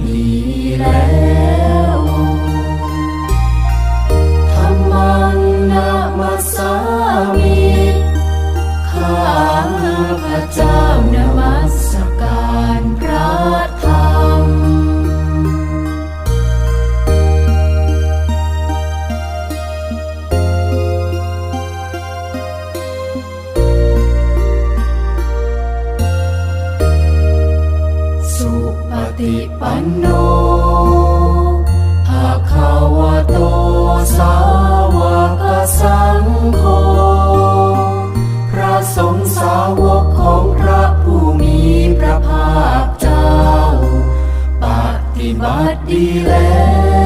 me. ติปันโนภาคาวโตสาวกสังโฆ พระสงฆ์สาวกของพระผู้มีพระภาคเจ้า ปฏิบัติดีแล้ว